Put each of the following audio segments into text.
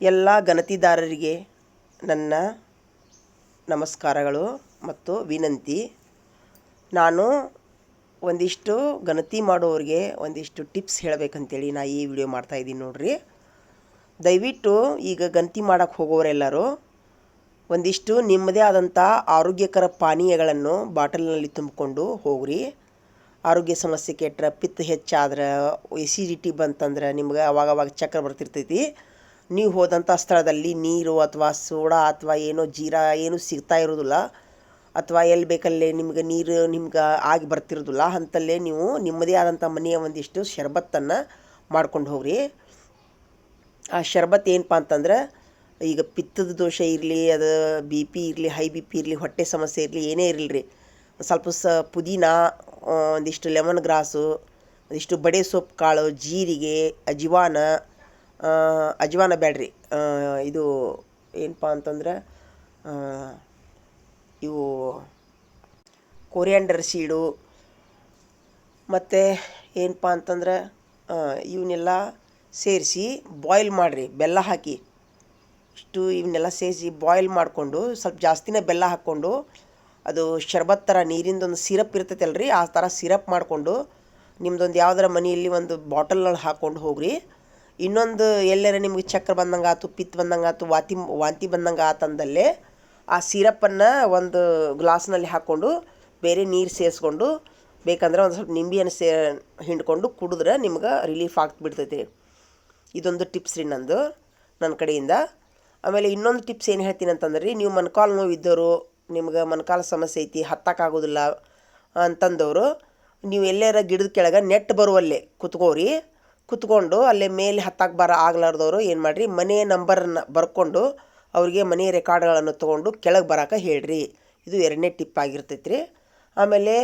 ಎಲ್ಲ ಗಣತಿದಾರರಿಗೆ ನನ್ನ ನಮಸ್ಕಾರಗಳು ಮತ್ತು ವಿನಂತಿ. ನಾನು ಒಂದಿಷ್ಟು ಗಣತಿ ಮಾಡೋರಿಗೆ ಒಂದಿಷ್ಟು ಟಿಪ್ಸ್ ಹೇಳಬೇಕಂತೇಳಿ ನಾ ಈ ವಿಡಿಯೋ ಮಾಡ್ತಾಯಿದ್ದೀನಿ ನೋಡ್ರಿ. ದಯವಿಟ್ಟು ಈಗ ಗಣತಿ ಮಾಡೋಕ್ಕೆ ಹೋಗೋರೆಲ್ಲರೂ ಒಂದಿಷ್ಟು ನಿಮ್ಮದೇ ಆದಂಥ ಆರೋಗ್ಯಕರ ಪಾನೀಯಗಳನ್ನು ಬಾಟಲ್ನಲ್ಲಿ ತುಂಬಿಕೊಂಡು ಹೋಗ್ರಿ. ಆರೋಗ್ಯ ಸಮಸ್ಯೆ ಕೆಟ್ಟರೆ ಪಿತ್ತ ಹೆಚ್ಚಾದ್ರೆ ಎಸಿಡಿಟಿ ಬಂತಂದ್ರೆ ನಿಮ್ಗೆ ಅವಾಗವಾಗ ಅವಾಗ ಚಕ್ರ ಬರ್ತಿರ್ತೈತಿ. ನೀವು ಹೋದಂಥ ಸ್ಥಳದಲ್ಲಿ ನೀರು ಅಥವಾ ಸೋಡಾ ಅಥವಾ ಏನೋ ಜೀರಾ ಏನೂ ಸಿಗ್ತಾ ಇರೋದಿಲ್ಲ ಅಥವಾ ಎಲ್ಲಿ ಬೇಕಲ್ಲೇ ನಿಮ್ಗೆ ನೀರು ನಿಮ್ಗೆ ಆಗಿ ಬರ್ತಿರೋದಿಲ್ಲ ಅಂತಲ್ಲೇ ನೀವು ನಿಮ್ಮದೇ ಆದಂಥ ಮನೆಯ ಒಂದಿಷ್ಟು ಶರ್ಬತ್ತನ್ನು ಮಾಡ್ಕೊಂಡು ಹೋಗ್ರಿ. ಆ ಶರ್ಬತ್ ಏನಪ್ಪ ಅಂತಂದ್ರೆ, ಈಗ ಪಿತ್ತದ ದೋಷ ಇರಲಿ, ಅದು ಬಿ ಪಿ ಇರಲಿ, ಹೈ ಬಿ ಪಿ ಇರಲಿ, ಹೊಟ್ಟೆ ಸಮಸ್ಯೆ ಇರಲಿ, ಏನೇ ಇರಲಿ ರೀ ಸ್ವಲ್ಪ ಸ ಪುದೀನ ಒಂದಿಷ್ಟು ಲೆಮನ್ ಗ್ರಾಸು, ಒಂದಿಷ್ಟು ಬಡೆ ಸೊಪ್ಪು ಕಾಳು, ಜೀರಿಗೆ, ಅಜ್ವಾನ ಅಜ್ವಾನ ಬ್ಯಾಡ್ರಿ. ಇದು ಏನಪ್ಪ ಅಂತಂದ್ರೆ ಇವು ಕೊರಿಯಾಂಡರ್ ಸೀಡು, ಮತ್ತು ಏನಪ್ಪ ಅಂತಂದ್ರೆ ಇವನ್ನೆಲ್ಲ ಸೇರಿಸಿ ಬಾಯ್ಲ್ ಮಾಡಿರಿ, ಬೆಲ್ಲ ಹಾಕಿ. ಇಷ್ಟು ಇವನ್ನೆಲ್ಲ ಸೇರಿಸಿ ಬಾಯ್ಲ್ ಮಾಡಿಕೊಂಡು, ಸ್ವಲ್ಪ ಜಾಸ್ತಿನೇ ಬೆಲ್ಲ ಹಾಕ್ಕೊಂಡು, ಅದು ಶರ್ಬತ್ ಥರ ನೀರಿಂದೊಂದು ಸಿರಪ್ ಇರ್ತೈತಲ್ರಿ, ಆ ಥರ ಸಿರಪ್ ಮಾಡಿಕೊಂಡು, ನಿಮ್ದೊಂದು ಯಾವ್ದಾರ ಮನೆಯಲ್ಲಿ ಒಂದು ಬಾಟಲ್ನಲ್ಲಿ ಹಾಕ್ಕೊಂಡು ಹೋಗ್ರಿ. ಇನ್ನೊಂದು ಎಲ್ಲರ ನಿಮ್ಗೆ ಚಕ್ರ ಬಂದಂಗೆ ಆಯ್ತು ಪಿತ್ ಬಂದಂಗೆ ಆಯ್ತು ವಾತಿ, ವಾಂತಿ ಬಂದಂಗೆ ಆತಂದಲ್ಲೇ ಆ ಸಿರಪ್ಪನ್ನು ಒಂದು ಗ್ಲಾಸ್ನಲ್ಲಿ ಹಾಕ್ಕೊಂಡು ಬೇರೆ ನೀರು ಸೇರಿಸ್ಕೊಂಡು, ಬೇಕಂದ್ರೆ ಒಂದು ಸ್ವಲ್ಪ ನಿಂಬೆಯನ್ನು ಸೇ, ಹಿಂಡ್ಕೊಂಡು ಕುಡಿದ್ರೆ ನಿಮ್ಗೆ ರಿಲೀಫ್ ಆಗ್ಬಿಡ್ತೈತಿ ಇದೊಂದು ಟಿಪ್ಸ್ ರೀ ನಂದು ನನ್ನ ಕಡೆಯಿಂದ. ಆಮೇಲೆ ಇನ್ನೊಂದು ಟಿಪ್ಸ್ ಏನು ಹೇಳ್ತೀನಿ ಅಂತಂದ್ರೆ ರೀ ನೀವು ಮೊಣಕಾಲು ನೋವು ಇದ್ದವರು ನಿಮ್ಗೆ ಮೊಣಕಾಲು ಸಮಸ್ಯೆ ಐತಿ ಹತ್ತಕ್ಕಾಗೋದಿಲ್ಲ ಅಂತಂದವರು, ನೀವು ಎಲ್ಲಾರ ಗಿಡದ ಕೆಳಗೆ ನೆಟ್ ಬರುವಲ್ಲೇ ಕುತ್ಕೋರಿ ಕುತ್ಕೊಂಡು ಅಲ್ಲೇ ಮೇಲೆ ಹತ್ತಕ್ಕೆ ಬರ ಆಗ್ಲಾರ್ದವರು ಏನು ಮಾಡಿರಿ? ಮನೆ ನಂಬರನ್ನು ಬರ್ಕೊಂಡು ಅವ್ರಿಗೆ ಮನೆ ರೆಕಾರ್ಡ್ಗಳನ್ನು ತೊಗೊಂಡು ಕೆಳಗೆ ಬರೋಕೆ ಹೇಳ್ರಿ. ಇದು ಎರಡನೇ ಟಿಪ್ ಆಗಿರ್ತೈತೆ ರೀ ಆಮೇಲೆ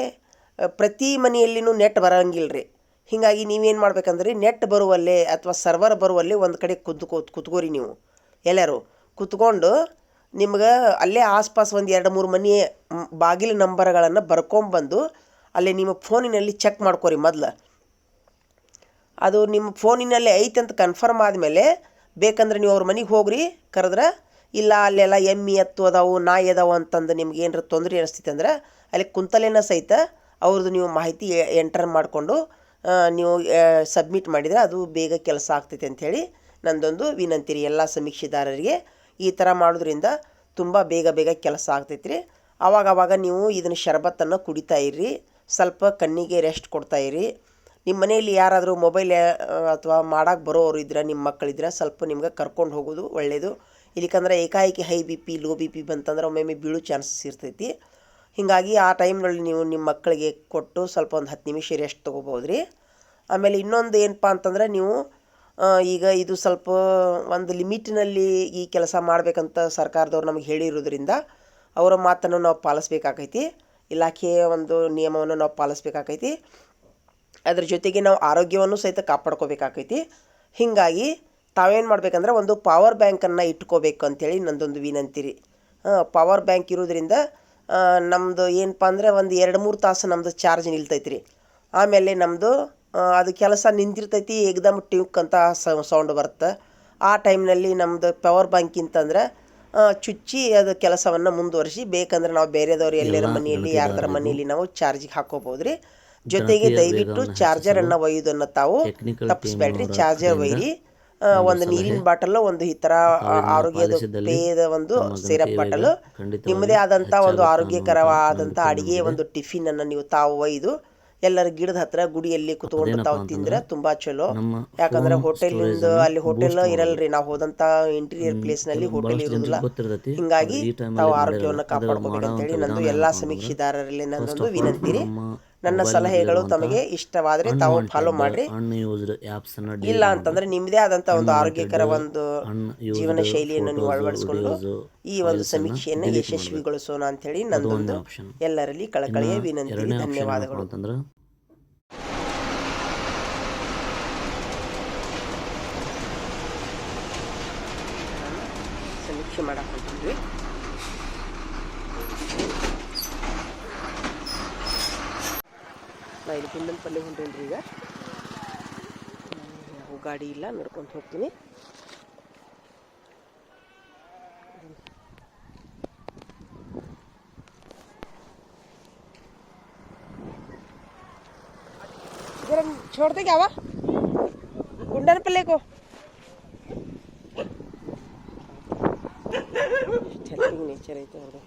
ಪ್ರತಿ ಮನೆಯಲ್ಲಿನೂ ನೆಟ್ ಬರೋಂಗಿಲ್ಲ ರೀ ಹೀಗಾಗಿ ನೀವೇನು ಮಾಡ್ಬೇಕಂದ್ರೆ ನೆಟ್ ಬರುವಲ್ಲೇ ಅಥವಾ ಸರ್ವರ್ ಬರುವಲ್ಲಿ ಒಂದು ಕಡೆ ಕುತ್ಕೋ, ಕುತ್ಕೋರಿ ನೀವು. ಎಲ್ಲರೂ ಕುತ್ಕೊಂಡು ನಿಮ್ಗೆ ಅಲ್ಲೇ ಆಸ್ಪಾಸ್ ಒಂದು ಎರಡು ಮೂರು ಮನೆ ಬಾಗಿಲು ನಂಬರ್ಗಳನ್ನು ಬರ್ಕೊಂಬಂದು ಅಲ್ಲೇ ನಿಮ್ಮ ಫೋನಿನಲ್ಲಿ ಚೆಕ್ ಮಾಡ್ಕೋರಿ ಮೊದ್ಲು. ಅದು ನಿಮ್ಮ ಫೋನಿನಲ್ಲಿ ಐತೆ ಅಂತ ಕನ್ಫರ್ಮ್ ಆದಮೇಲೆ ಬೇಕಂದ್ರೆ ನೀವು ಅವ್ರ ಮನೆಗೆ ಹೋಗ್ರಿ, ಕರೆದ್ರೆ, ಇಲ್ಲ, ಅಲ್ಲೆಲ್ಲ ಎಮ್ಮಿ ಎತ್ತು ಅದಾವು, ನಾಯಿ ಅದಾವು ಅಂತಂದು ನಿಮ್ಗೆ ಏನಾರ ತೊಂದರೆ ಅನಿಸ್ತೈತೆ ಅಂದ್ರೆ ಅಲ್ಲಿ ಕುಂತಲೇನ ಸಹಿತ ಅವ್ರದ್ದು ನೀವು ಮಾಹಿತಿ ಎಂಟರ್ ಮಾಡಿಕೊಂಡು ನೀವು ಸಬ್ಮಿಟ್ ಮಾಡಿದರೆ ಅದು ಬೇಗ ಕೆಲಸ ಆಗ್ತೈತೆ ಅಂಥೇಳಿ ನಂದೊಂದು ವಿನಂತಿ ರೀ, ಎಲ್ಲ ಸಮೀಕ್ಷೆದಾರರಿಗೆ. ಈ ಥರ ಮಾಡೋದ್ರಿಂದ ತುಂಬ ಬೇಗ ಬೇಗ ಕೆಲಸ ಆಗ್ತೈತೆ ರೀ ಅವಾಗವಾಗ ನೀವು ಇದನ್ನು ಶರಬತ್ತನ್ನು ಕುಡಿತಾ ಇರ್ರಿ, ಸ್ವಲ್ಪ ಕಣ್ಣಿಗೆ ರೆಸ್ಟ್ ಕೊಡ್ತಾ ಇರಿ ನಿಮ್ಮ ಮನೆಯಲ್ಲಿ ಯಾರಾದರೂ ಮೊಬೈಲ್ ಅಥವಾ ಮಾಡಕ್ಕೆ ಬರೋರು ಇದ್ರೆ, ನಿಮ್ಮ ಮಕ್ಕಳಿದ್ರೆ ಸ್ವಲ್ಪ ನಿಮ್ಗೆ ಕರ್ಕೊಂಡು ಹೋಗೋದು ಒಳ್ಳೆಯದು ಇಲ್ಲಿಕಂದ್ರೆ ಏಕಾಏಕಿ high B P low B P ಬಂತಂದ್ರೆ ಒಮ್ಮೊಮ್ಮೆ ಬೀಳೋ ಚಾನ್ಸಸ್ ಇರ್ತೈತಿ. ಹೀಗಾಗಿ ಆ ಟೈಮ್ನಲ್ಲಿ ನೀವು ನಿಮ್ಮ ಮಕ್ಕಳಿಗೆ ಕೊಟ್ಟು ಸ್ವಲ್ಪ ಒಂದು ಹತ್ತು ನಿಮಿಷ ರೆಸ್ಟ್ ತೊಗೋಬೋದು ರೀ ಆಮೇಲೆ ಇನ್ನೊಂದು ಏನಪ್ಪ ಅಂತಂದ್ರೆ ನೀವು ಈಗ ಇದು ಸ್ವಲ್ಪ ಒಂದು ಲಿಮಿಟ್ನಲ್ಲಿ ಈ ಕೆಲಸ ಮಾಡಬೇಕಂತ ಸರ್ಕಾರದವ್ರು ನಮಗೆ ಹೇಳಿರೋದ್ರಿಂದ ಅವರ ಮಾತನ್ನು ನಾವು ಪಾಲಿಸ್ಬೇಕಾಕೈತಿ. ಇಲಾಖೆಯ ಒಂದು ನಿಯಮವನ್ನು ನಾವು ಪಾಲಿಸ್ಬೇಕಾಕೈತಿ. ಅದ್ರ ಜೊತೆಗೆ ನಾವು ಆರೋಗ್ಯವನ್ನು ಸಹಿತ ಕಾಪಾಡ್ಕೋಬೇಕಾಕೈತಿ. ಹೀಗಾಗಿ ತಾವೇನು ಮಾಡ್ಬೇಕಂದ್ರೆ ಒಂದು ಪವರ್ ಬ್ಯಾಂಕನ್ನು ಇಟ್ಕೋಬೇಕು ಅಂಥೇಳಿ ನಂದೊಂದು ವಿನಂತಿ ರೀ. ಪವರ್ ಬ್ಯಾಂಕ್ ಇರೋದ್ರಿಂದ ನಮ್ಮದು ಏನಪ್ಪ ಅಂದರೆ ಒಂದು ಎರಡು ಮೂರು ತಾಸು ನಮ್ಮದು ಚಾರ್ಜ್ ನಿಲ್ತೈತಿ ರೀ ಆಮೇಲೆ ನಮ್ಮದು ಅದು ಕೆಲಸ ನಿಂತಿರ್ತೈತಿ ಏಕ್ದಮ್ ಟ್ಯೂಕ್ ಅಂತ ಸೌಂಡ್ ಬರುತ್ತೆ. ಆ ಟೈಮ್ನಲ್ಲಿ ನಮ್ಮದು ಪವರ್ ಬ್ಯಾಂಕ್ ಅಂತಂದ್ರೆ ಚುಚ್ಚಿ ಅದು ಕೆಲಸವನ್ನು ಮುಂದುವರಿಸಿ ಬೇಕಂದ್ರೆ ನಾವು ಬೇರೆದವ್ರು ಎಲ್ಲರ ಮನೆಯಲ್ಲಿ ಯಾರ್ದಾರ ಮನೆಯಲ್ಲಿ ನಾವು ಚಾರ್ಜಿಗೆ ಹಾಕೋಬೋದು ರೀ ಜೊತೆಗೆ ದಯವಿಟ್ಟು ಚಾರ್ಜರ್ ಅನ್ನ ಒಯ್ಯುವುದನ್ನು ತಾವು ತಪ್ಪಿಸಬೇಡ್ರಿ ಚಾರ್ಜರ್ ಒಯ್ಯಿರಿ. ಒಂದು ನೀರಿನ ಬಾಟಲ್ ಒಂದು ಈ ತರ ಆರೋಗ್ಯದ ಪೇಯದ ಒಂದು ಸಿರಪ್ ಬಾಟಲ್. ನಿಮ್ಮದೇ ಆದಂತ ಒಂದು ಆರೋಗ್ಯಕರವಾದಂತ ಅಡಿಗೆ ಒಂದು ಟಿಫಿನ್ ಅನ್ನ ನೀವು ತಾವು ಒಯ್ದು ಎಲ್ಲರ ಗಿಡದ ಹತ್ರ ಗುಡಿಯಲ್ಲಿ ಕುತ್ಕೊಂಡು ತಾವು ತಿಂದ್ರೆ ತುಂಬಾ ಚಲೋ. ಯಾಕಂದ್ರೆ ಹೋಟೆಲ್ ಅಲ್ಲಿ ಹೋಟೆಲ್ ಇರಲ್ರಿ ನಾವು ಹೋದಂತ ಇಂಟೀರಿಯರ್ ಪ್ಲೇಸ್ನಲ್ಲಿ ಹೋಟೆಲ್ ಇರುವುದಿಲ್ಲ ಹಿಂಗಾಗಿ ತಾವು ಆರೋಗ್ಯವನ್ನು ಕಾಪಾಡ್ಕೋಬೇಕಂತ ಹೇಳಿ ನಂದು ಎಲ್ಲಾ ಸಮೀಕ್ಷೆದಾರರಲ್ಲಿ ನಂದೊಂದು ವಿನಂತಿ ನನ್ನ ಸಲಹೆಗಳು ತಮಗೆ ಇಷ್ಟವಾದರೆ ತಾವು ಫಾಲೋ ಮಾಡ್ರಿ. ಇಲ್ಲ ಅಂತಂದ್ರೆ ನಿಮ್ಮದೇ ಆದಂತ ಒಂದು ಆರೋಗ್ಯಕರ ಒಂದು ಜೀವನ ಶೈಲಿಯನ್ನು ನೀವು ಅಳವಡಿಸಿಕೊಂಡು ಈ ಒಂದು ಸಮೀಕ್ಷೆಯನ್ನು ಯಶಸ್ವಿಗೊಳಿಸೋಣ ಅಂತ ಹೇಳಿ ನಂದೊಂದು. ಎಲ್ಲರಲ್ಲಿ ಕಳಕಳಿಯ ವಿನಂತಿ ಧನ್ಯವಾದಗಳು. ಸಮೀಕ್ಷೆ ಮಾಡಕ್ ಹೋಗ್ತಾ ಇದ್ದೀನಿ ಕುಂದನ್ ಪಲ್ಲೆ ಹೊಂಟೇನಿ ರೀ ಈಗ ಗಾಡಿ ಇಲ್ಲ ನಡ್ಕೊಂಡು ಹೋಗ್ತೀನಿ. छोड़ दे क्या हुआ कुंडन पल्ले ಐತೆ ಅವ್ರದ್ದು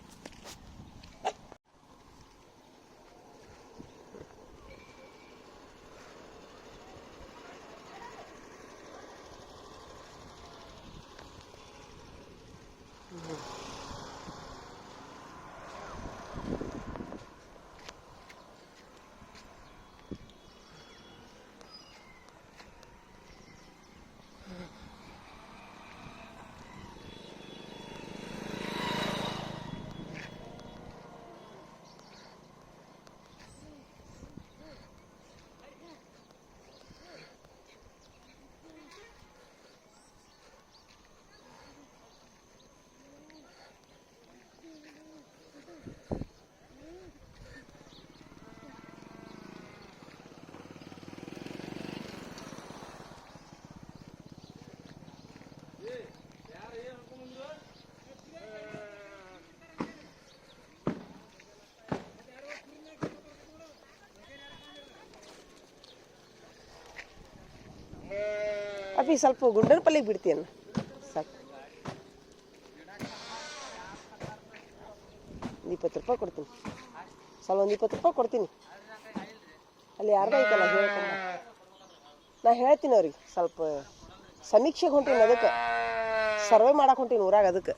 ಅಪ್ಪಿ ಸ್ವಲ್ಪ ಗುಂಡನ ಪಲ್ಲೆ ಬಿಡ್ತೀಯನ್ನ ಸಾಕು. ಇಪ್ಪತ್ತು ರೂಪಾಯಿ ಕೊಡ್ತೀನಿ. ಸ್ವಲ್ಪ ಒಂದು ಇಪ್ಪತ್ತು ರೂಪಾಯಿ ಕೊಡ್ತೀನಿ. ಅಲ್ಲಿ ಯಾರ್ದ ಐತಲ್ಲ ಹೇಳ್ತೀನಿ ನಾ ಹೇಳ್ತೀನಿ ಅವ್ರಿಗೆ ಸ್ವಲ್ಪ ಸಮೀಕ್ಷೆಗೆ ಹೊಂಟೀನಿ ಅದಕ್ಕೆ. ಸರ್ವೆ ಮಾಡಕ್ಕೆ ಹೊಂಟೀನಿ ಊರಾಗ ಅದಕ್ಕೆ.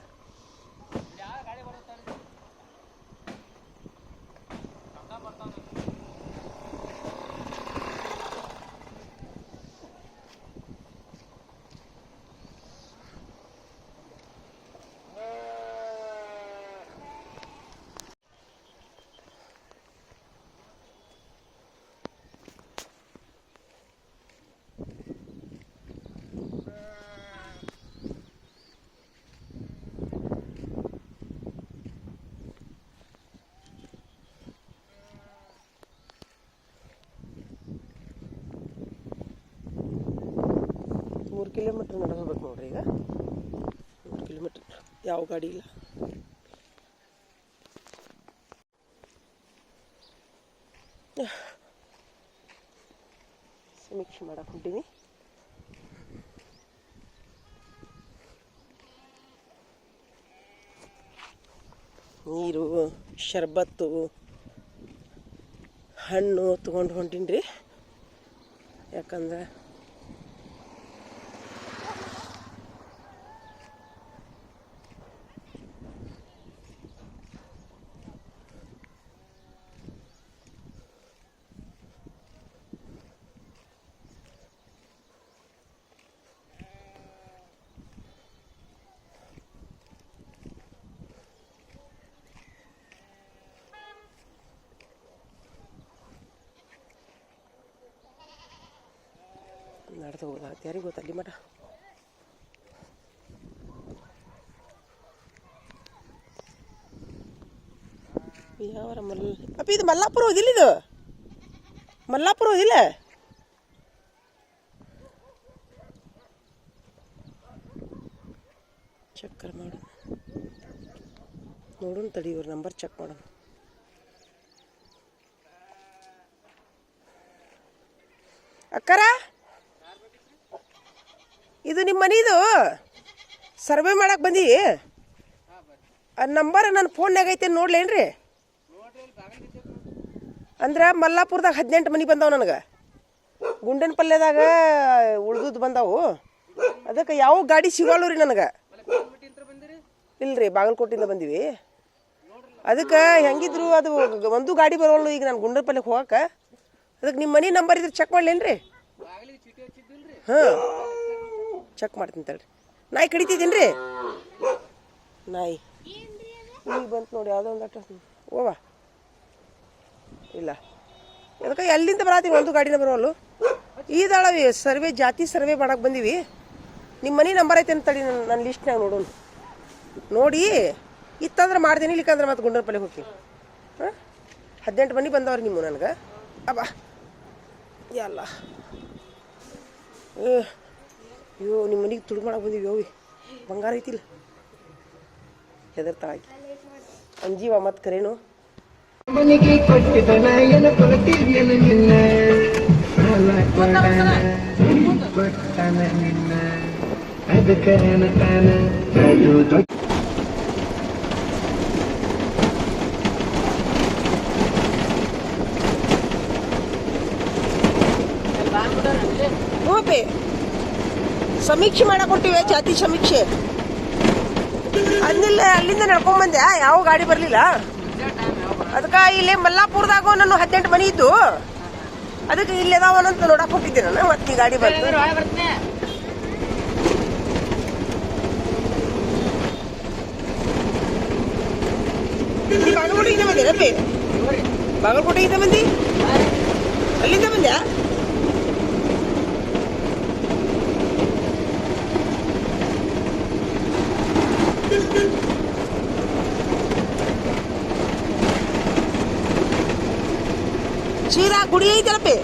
ಮೂರು ಕಿಲೋಮೀಟ್ರ್ ನಡೆ ಹೋಗ್ಬೇಕು ನೋಡ್ರಿ ಈಗ. ನೂರು ಕಿಲೋಮೀಟ್ರ್. ಯಾವ ಗಾಡಿ ಇಲ್ಲ. ಸಮೀಕ್ಷೆ ಮಾಡಕ್ಕೆ ಹೊಂಟೀನಿ. ನೀರು, ಶರ್ಬತ್ತು, ಹಣ್ಣು ತೊಗೊಂಡು ಹೊಂಟೀನಿ ರೀ ಯಾಕಂದ್ರೆ ನಡೆದು ಹೋಗೋದಾಗತ್ತೆ ಯಾರಿಗೆ ಗೊತ್ತ? ಮಠ ಯಾವರ ಮಲ್ ಅಪ್ಪ, ಇದು ಮಲ್ಲಾಪುರ ಹೋದಿಲ್ಲ ಇದು ಮಲ್ಲಾಪುರ ಹೋದಿಲ್ಲ ಚಕ್ಕರ್ ಮಾಡು. ನೋಡೋಣ ತಡಿ, ಇವ್ರ ನಂಬರ್ ಚೆಕ್ ಮಾಡೋಣ. ಅಕ್ಕರ? ಇದು ನಿಮ್ಮ ಮನಿದು? ಸರ್ವೆ ಮಾಡಕ್ಕೆ ಬಂದಿ? ಆ ನಂಬರ್ ನನ್ನ ಫೋನ್ನಾಗ ಐತೆ ನೋಡ್ಲೇನ್ರಿ ಅಂದ್ರೆ ಮಲ್ಲಾಪುರದಾಗ ಹದಿನೆಂಟು ಮನೆ ಬಂದಾವ ನನಗೆ. ಗುಂಡನ ಪಲ್ಯದಾಗ ಉಳ್ದದ್ದು ಬಂದಾವು. ಅದಕ್ಕೆ ಯಾವ ಗಾಡಿ ಸಿಗೋಲ್ವ ರೀ ನನಗೆ. ಇಲ್ರಿ ಬಾಗಲಕೋಟಿಂದ ಬಂದೀವಿ. ಅದಕ್ಕೆ ಹೆಂಗಿದ್ರು ಅದು ಒಂದು ಗಾಡಿ ಬರೋಲ್ಲ ಈಗ ನಾನು ಗುಂಡನ ಪಲ್ಯಕ್ಕೆ ಹೋಗಕ್ಕೆ ಅದಕ್ಕೆ ನಿಮ್ಮ ಮನೆ ನಂಬರ್ ಇದ್ರೆ ಚೆಕ್ ಮಾಡ್ಲೇನ್ರಿ? ಹಾಂ. ಚೆಕ್ ಮಾಡ್ತೀನಿ ತಡ್ರಿ. ನಾಯಿ ಕಡಿತಿದ್ದೀನಿ ರೀ. ನಾಯಿ. ಈಗ ಬಂತು ನೋಡಿ, ಯಾವುದೋ ಒಂದು ಅಟ್ಟ ಓವಾ ಇಲ್ಲ. ಅದಕ್ಕೆ ಎಲ್ಲಿಂದ ಬರತ್ತೀವಿ ಒಂದು ಗಾಡಿನ ಬರೋಲ್ಲು ಈದಾಳವಿ ಸರ್ವೆ, ಜಾತಿ ಸರ್ವೆ ಮಾಡಕ್ಕೆ ಬಂದೀವಿ. ನಿಮ್ಮ ಮನೆ ನಂಬರ್ ಐತೆ ಅಂತ ತಡಿ ನನ್ನ ನನ್ನ ಲಿಸ್ಟ್ನಾಗ ನೋಡೋಣ ನೋಡಿ, ಇತ್ತಂದ್ರೆ ಮಾಡ್ತೀನಿ ಇಲ್ಲಿಕಂದ್ರೆ ಮತ್ತೆ ಗುಂಡರಪಲ್ಲಿ ಹೋಗ್ತೀವಿ ಹಾಂ? ಹದಿನೆಂಟು ಮನೆ ಬಂದವ್ರಿ ನಿಮ್ಮ ನನಗೆ. ಅಬ್ಬ. ಎಲ್ಲ ಅಯ್ಯೋ ನಿಮ್ಮ ಮನೆಗೆ ತುಡು ಮಾಡಕ್ಕೆ ಬಂದೀವಿ ಯೋವಿ ಬಂಗಾರ ಐತಿಲ್ಲ. ಹೆದರ್ತಾಳಾಗಿ ಅಂಜೀವ ಮತ್ತೆ ಕರೇನು? ಮನೆಗೆ ಅದು ದೊಡ್ಡ ಹೋಪಿ ಸಮೀಕ್ಷೆ ಮಾಡಕ್ ಕೊಟ್ಟಿವೆ ಜಾತಿ ಸಮೀಕ್ಷೆ. ಅಲ್ಲಿಂದ ಅಲ್ಲಿಂದ ನಡ್ಕೊಂಡ್ ಬಂದ್ಯಾ ಯಾವ ಗಾಡಿ ಬರ್ಲಿಲ್ಲ? ಅದಕ್ಕೆ ಇಲ್ಲಿ ಮಲ್ಲಾಪುರದಾಗ ನಾನು ಹದಿನೆಂಟು ಮನಿ ಇದ್ದು. ಅದಕ್ಕೆ ಇಲ್ಲಿ ಅದಾವನಂತ ನೋಡಕ್ ಹೋಗಿದ್ದೆ ನಾನು. ಮತ್ತೆ ಈ ಗಾಡಿ ಬಾಗಲಕೋಟೆ ಬಾಗಲಕೋಟೆಯಿಂದ ಬಾಗಲಕೋಟೆ ಬಾಗಲಕೋಟೆಯಿಂದ ಬಂದಿ? ಅಲ್ಲಿಂದ ಬಂದ್ಯಾ? ಗುಡಿ ಐತಲ್ಲಪ್ಪಿ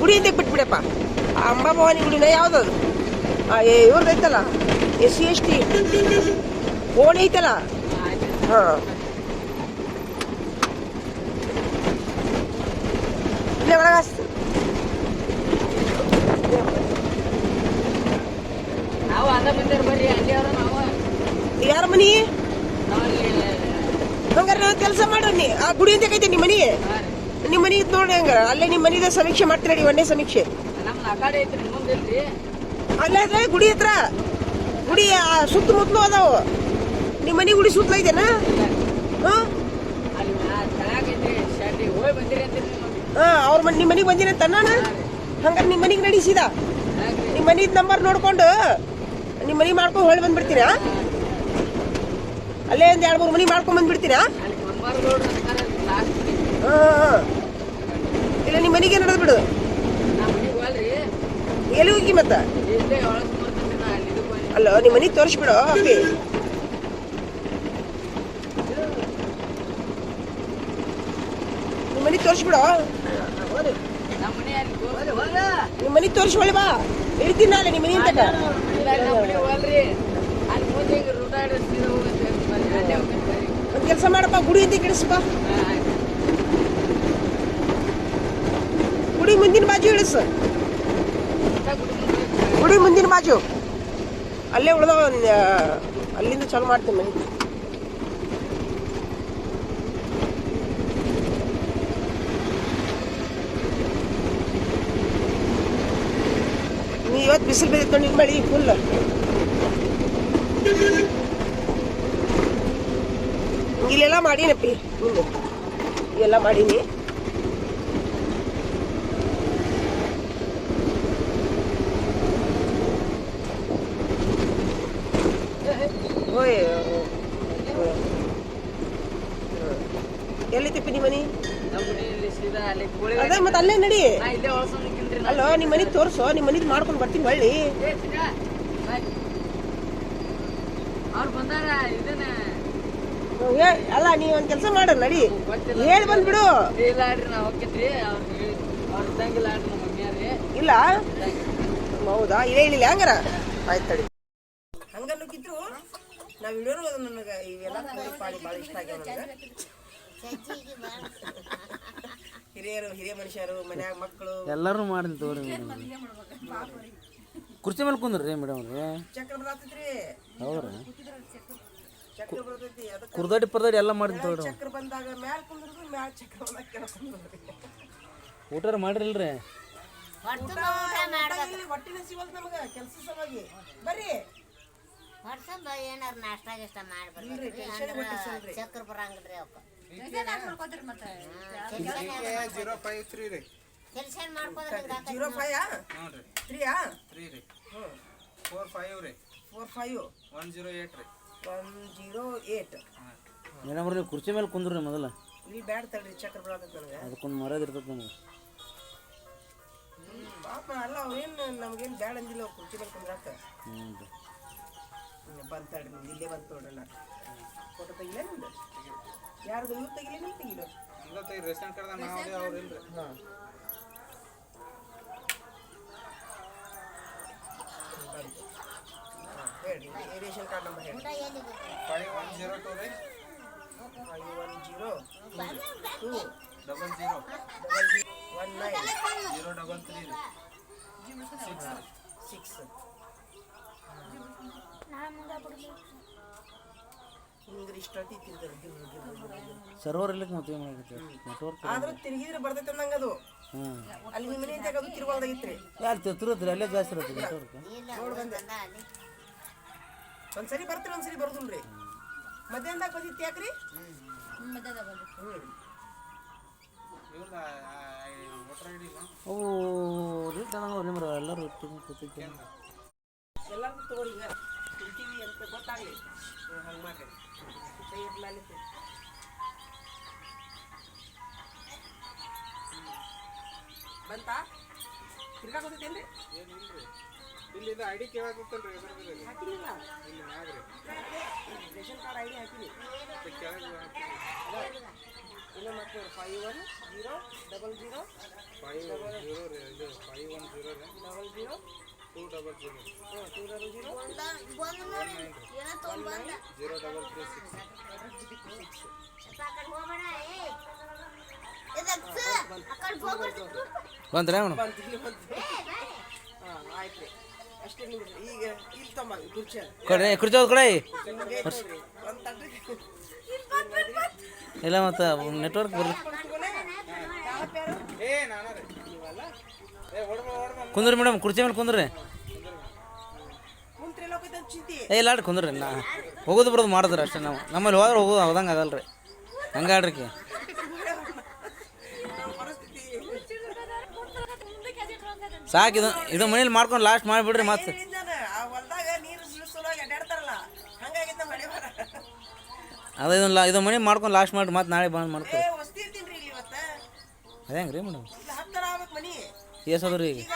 ಗುಡಿ ಐತೆ ಬಿಟ್ಬಿಡಪ್ಪ. ಅಂಬಾ ಅಂಬಾಭವಾನಿ ಗುಡಿನ ಯಾವ್ದದು? ಇವ್ರದ್ದು ಐತಲ್ಲ? S C S T. ಓಣಿ ಐತಲ್ಲ? ಹಾಂ. ಇಲ್ಲೇ ಒಳಗೆ ಯಾರ ಮನಿ? ಹಂಗಾರೆ ಕೆಲಸ ಮಾಡ್ರಿ ಆ ಗುಡಿ ಅಂತ ಐತೆ ನಿಮ್ಮ ಮನಿ? ನಿಮ್ಮ ಮನೆ ನೋಡಿ ಹಂಗಾರ ಅಲ್ಲೇ ನಿಮ್ಮ ಮನೆದ ಸಮೀಕ್ಷೆ ಮಾಡ್ತೀರಿ ಒಂದೇ ಸಮೀಕ್ಷೆ. ಅಲ್ಲೇ ಅದ್ರೆ ಗುಡಿ ಹತ್ರ. ಗುಡಿ ಆ ಅದಾವ. ನಿಮ್ಮ ಮನೆ ಗುಡಿ ಸುತ್ತಲ ಐತೆನಾ ಹಾಂ? ಹೋಗಿ ಅವ್ರ ಮನೆ ನಿಮ್ಮ ಮನೆಗೆ ಬಂದಿರ ತನ್ನ ಹಂಗಾರೆ ನಿಮ್ಮ ಮನೆಗೆ ನಡೀಸಿದ? ನಿಮ್ಮ ಮನಿದ್ ನಂಬರ್ ನೋಡ್ಕೊಂಡು ನಿಮ್ಮ ಮನೆ ಮಾಡ್ಕೊಂಡು ಹೊಳ್ಳಿ ಬಂದ್ಬಿಡ್ತೀರಾ? ಅಲ್ಲೇ ಒಂದು ಎರಡು ಮೂರು ಮನೆ ಮಾಡ್ಕೊಂಡು ಬಂದ್ಬಿಡ್ತೀರಾ? ಹಾಂ ಹಾಂ. ಇಲ್ಲ ನಿಮ್ಮ ಮನೆಗೆ ನಡೆದು ಬಿಡು ಎಲ್ಲಿ ಹೋಗಿ ಮತ್ತ? ಅಲ್ಲಿ ನಿಮ್ಮ ಮನೆಗೆ ತೋರಿಸ್ಬಿಡು ಅಪ್ಪಿ ನಿಮ್ಮ ಮನೆಗೆ ತೋರಿಸ್ಬಿಡು. ನಮ್ಮ ಮನೆಗೆ ತೋರಿಸ್ಕೊಳ್ಳಿ, ಬಾ. ಇರ್ತೀನಿ ಅಲ್ಲ ನಿಮ್ಮ ಮನೆಯಿಂದ. ಒಂದು ಕೆಲಸ ಮಾಡಪ್ಪ, ಗುಡಿ ಅಂತ ಗಿಡಿಸ್ಬಾ ಹಾ, ಆಯ್ತು. ಗುಡಿ ಮುಂದಿನ ಬಾಜು ಇಳಿಸ ಗುಡಿ ಮುಂದೆ ಮುಂದಿನ ಬಾಜು. ಅಲ್ಲೇ ಉಳ್ದ ಅಲ್ಲಿಂದ ಚಾಲು ಮಾಡ್ತೀನಿ ನೀ ಇವತ್ತು ಬಿಸಿಲು ಬಿದ್ದಿತ್ತು ನಿನ್ ಮಳಿ ಫುಲ್ ಇಲ್ಲೆಲ್ಲ ಮಾಡೀನಪ್ಪಿ ಎಲ್ಲ ಮಾಡೀನಿ ಓಯ್ ಎಲ್ಲಿತ್ತಪ್ಪಿ ನಿಮ್ಮ ಮನಿ ನಮ್ಮ ಮನೆಯಲ್ಲಿ ಸೀದಾ ಅಲ್ಲಿ ಕೋಳಿ ಅದೇ ಮತ್ತೆ ಅಲ್ಲೇ ನಡಿ. ಇಲ್ಲೇ ಅಲ್ಲೋ ನಿಮ್ಮ ಮನೆ ತೋರಿಸೋ ನಿಮ್ಮ ಮನೆ ಮಾಡ್ಕೊಂಡು ಬರ್ತೀನಿ ಹೊಳ್ಳಿ ಅಲ್ಲ ನೀ ಒಂದ್ ಕೆಲಸ ಮಾಡು ನಡಿ. ಹೇಳಿ ಬಂದ್ಬಿಡು ಇಲ್ಲ ನಾವ್ ಇಲ್ಲ ಹೌದಾ? ಇದೇ ಹೇಳಿಲ್ಲ ಹಂಗಾರ? ಆಯ್ತು ತಡಿ. ಹಂಗನ್ನುಕಿದ್ರು ನಾವು ಇಡೋರು ನನಗೆ ಇವೆಲ್ಲ ಪಾಳಿ ಭಾಳ ಇಷ್ಟ ಆಗ್ಯಾವ ಹಿರಿಯರು ಹಿರಿಯ ಮನುಷ್ಯರು ಮನ್ಯಾಗ ಮಕ್ಕಳು. ಎಲ್ಲರೂ ಮಾಡಿದ್ ತೋರಿ ಮೇಡಮ್. ಕುರ್ಚಿ ಮೇಲೆ ಕುಂದ್ರಿ ಮೇಡಮ್ ರೀ ಚಕ್ರ ಬರತೈತ್ರಿ ಹೌದ್ರಿ. ಚಕ್ರ ಬರ್ತೈತಿ ಅದಕ್ಕೆ ಕುರ್ದಾಡಿ ಪರ್ದಾಡಿ ಎಲ್ಲ ಮಾಡಿದ್ ತೋರಿ ಚಕ್ರ ಬಂದಾಗ ಮ್ಯಾಲ್ ಕುಂದ್ರದು ಮ್ಯಾಲ್ ಚಕ್ರ ಬಂದಾಗ ಕೆಳಗ್ ಕುಂದ್ರದು. ಊಟಾರ ಮಾಡಿರಿಲ್ರಿ. ಹೊಟ್ಟಿನ ಸಿಗೋದು ನಮಗೆ ಕೆಲಸ ಸಲುವಾಗಿ. ಬರ್ರಿ. ಏನಾರ ನಾಷ್ಟ ಗಿಷ್ಟ. ಮಾಡ್ಬಿಡ್ರಿ ಚಕ್ರ ಬರಂಗಿಲ್ರಿ ಅವಕ್ಕ ಫೈವ್ ತ್ರೀ ರೀ ಜೀರೋ ತ್ರೀ ರೀ ಫೋರ್ ಫೈವ್ ರೀ ಫೋರ್ ಫೈವ್ ಒನ್ ಜೀರೋ ರೀ ಒನ್ ಜೀರೋ ಕುರ್ಚಿ ಮೇಲೆ ಕುಂದ್ರಿ ಮೊದಲ ಇಲ್ಲಿ ಬ್ಯಾಡ ಅದಕ್ಕೊಂದು ಮರದ ಇರ್ತೈತೆ ನಮ್ಗೆ ಪಾಪ ಅಲ್ಲ ಅವ್ರೇನು ನಮ್ಗೇನು ಬ್ಯಾಡ ಅಂದಿಲ್ಲ ಕುರ್ಚಿ ಮೇಲೆ ಕುಂದ್ರಾಕ ಹ್ಞೂ ರೀ ಬಂತ ನೋಡ್ರಲ್ಲ ನಿಮ್ಗೆ ಇಲ್ಲೇ ಬಂತು ನೋಡ್ರಿ ನಾ ಫೋಟೋ ತೆಗಿಲ್ಲ ನಿಮ್ದು ಯಾರ್ದು ಇವ್ರು ತೆಗಿಲಿ ನಿಮ್ಗೆ ತೆಗಿಲು ಹಂಗ ತೆಗಿ ರೇಷನ್ ಕಾರ್ಡ್ದಾಗ ನಾವು ಅವ್ರು ಇಲ್ರಿ. ಹಾಂ. ಹೇಳ್ರಿ ರೇಷನ್ ಕಾರ್ಡ್ ನಂಬರ್ ಹೇಳಿ. ಫೈವ್ ಒನ್ ಜೀರೋ ಟು ರೀ five one zero two double zero double zero one nine zero double three ರೀ ಸಿಕ್ಸ್. ಹಿಂಗ್ರಿ ಇಷ್ಟೊತ್ತಿ ತಿಂತಾರೆ ಗಿರ್ರ್ ಗಿರ್ರ್ ಗಿರ್ರ್. ಸರ್ವರ್ ಇಲ್ಲಕ್ಕೆ ಮತ್ತೆ ಏನು ಮಾಡಕ್ಕೆ ನೆಟ್ವರ್ಕ್ ಆದ್ರೂ ತಿರುಗಿದ್ರೆ ಬರ್ತೈತೆ ಅಂದಂಗ ಅದು. ಹ್ಞೂ ಅಲ್ಲಿ ನಿಮ್ಮ ಮನೆ ತೆಗೆದು ತಿರುಗೋದಾಗಿತ್ರಿ ಯಾರು ತಿರ್ತಿರತ್ರಿ ಅಲ್ಲೇ ಜಾಸ್ತಿ ಇರುತ್ತೆ ನೆಟ್ವರ್ಕ್ ನೋಡಿ ಬಂದೆ. ಒಂದ್ಸರಿ ಬರ್ತೀರಿ ಒಂದ್ಸರಿ ರೀ ಮಧ್ಯಾಹ್ನದಾಗ ಬಂದಿತ್ತು ಯಾಕ್ರಿ? ಓ ನಿಮ್ರ ಎಲ್ಲರೂ ಎಲ್ಲರಿಗೂ ತಗೋರಿ ಈಗ. ಕುಂತೀವಿ ಅಂತ ಗೊತ್ತಾಗ್ಲಿ. ಹಂಗೆ ಮಾಡ್ರಿ. ಕೈ ಇರ್ಲಾಲಿತ್ತು ಬಂತಾ? ತಿರ್ಗಾಕ್ ಹೋಗ್ತೈತೇನ್ರಿ ಏನಿಲ್ರಿ ಇಲ್ಲಿ ಇದು ಐ ಡಿ ಕೇಳಾಕತ್ತಲ್ರಿ ಎದ್ರದ್ದು ಇಲ್ಲಿ ಹಾಕಿಲ್ಲ ಇಲ್ಲಿ ಮ್ಯಾಗ್ರಿ ರೇಷನ್ ಕಾರ್ಡ್ ಐ ಡಿ ಹಾಕಿನಿ. ಮತ್ತೆ ಕೆಳಗೆ ಹಾಕ್ತೀನಿ. ಇನ್ನೂ ಮತ್ತೆ five one zero double zero five zero ರೀ ಇದು ಫೈವ್ ಒನ್ ಜೀರೋ ರೀ. Double zero two double zero zero double three six ಬಂದ್ರೆ ಕೊಡ್ರಿ ಕುರ್ಚಿ ಕೊಡಿ ಇಲ್ಲ ಮತ್ತೆ ನೆಟ್ವರ್ಕ್ ಬರ್ರಿ ಏ ನಾನ ರೀ ನೀವಲ್ಲ ಏ ಹೊಡ್ಬ ಹೊಡ್ಬ ಕುಂದ್ರಿ ಮೇಡಮ್ ಕುರ್ಚಿ ಮೇಲೆ ಕುಂದ್ರಿ. ಏ ಇಲ್ಲಾಡ್ರಿ ಕುಂದ್ರಿ. ನಾ ಹೋಗೋದು ಬರೋದು ಮಾಡಿದ್ರೆ ಅಷ್ಟೇ ನಾವು. ನಮ್ಮಲ್ಲಿ ಹೋದ್ರೆ ಹೋಗೋದು ಹೋದಂಗೆ ಆಗಲ್ರಿ ಹಂಗೆ ಆಡ್ರಿಕೆ ಪರಿಸ್ಥಿತಿ ಸಾಕು ಇದು ಇದು ಮನೇಲಿ ಮಾಡ್ಕೊಂಡು ಲಾಸ್ಟ್ ಮಾಡಿಬಿಡ್ರಿ ಮತ್ತೆ. ಅದೇ ಇದನ್ನ ಇದು ಮನೆ ಮಾಡ್ಕೊಂಡು ಲಾಸ್ಟ್ ಮಾಡಿ ಮತ್ತೆ ನಾಳೆ ಬಂದು ಮಾಡ್ತೀವಿ. ಅದೇ ಹೆಂಗೆ ರೀ ಮೇಡಮ್ ಈಗ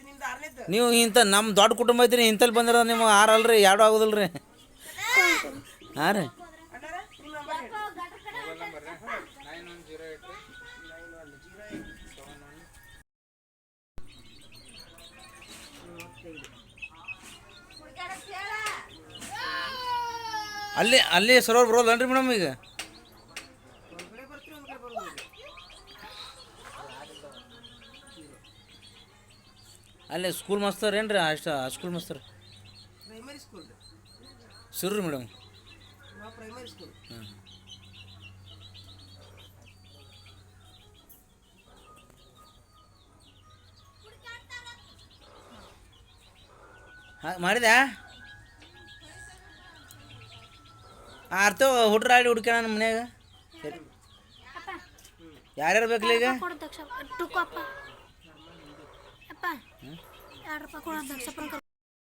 ನಿಮ್ದು ಆರನೇದ್ದು ನೀವು ಇಂಥ ನಮ್ಮ ದೊಡ್ಡ ಕುಟುಂಬ ಐತ್ರಿ ಇಂಥಲ್ಲಿ ಬಂದ್ರೆ ನಿಮ್ಮ ಆರಲ್ರಿ ಎರಡು ಆಗೋದಿಲ್ಲ ರೀ. ಹಾಂ ರೀ ರೀ ರೀ ಅಲ್ಲಿ ಅಲ್ಲಿ ಸರೋವರ್ ಬರೋದಲ್ರಿ ಮೇಡಮ್ ಈಗ ಒಂದು ಕಡೆ ಬರ್ತೀರಿ ಒಂದು ಕಡೆ ಬರೋದು ಅಲ್ಲಿ ಸ್ಕೂಲ್ ಮಾಸ್ತರ್ ಏನು ರೀ ಅಷ್ಟು school master primary school sir madam primary school ಹಾಂ ಮಾಡಿದ್ಯಾ? ಅರ್ಥ ಹುಡ್ರ ಆಡಿ ಹುಡ್ಕ್ಯಾಣ ನಮ್ಮ ಮನ್ಯಾಗ? ಸರಿ ಯಾರ್ಯಾರು ಬೇಕಲ್ಲ ಈಗ? ಕೊಡು ದಕ್ಷ ಟುಕ್ಕು ಅಪ್ಪ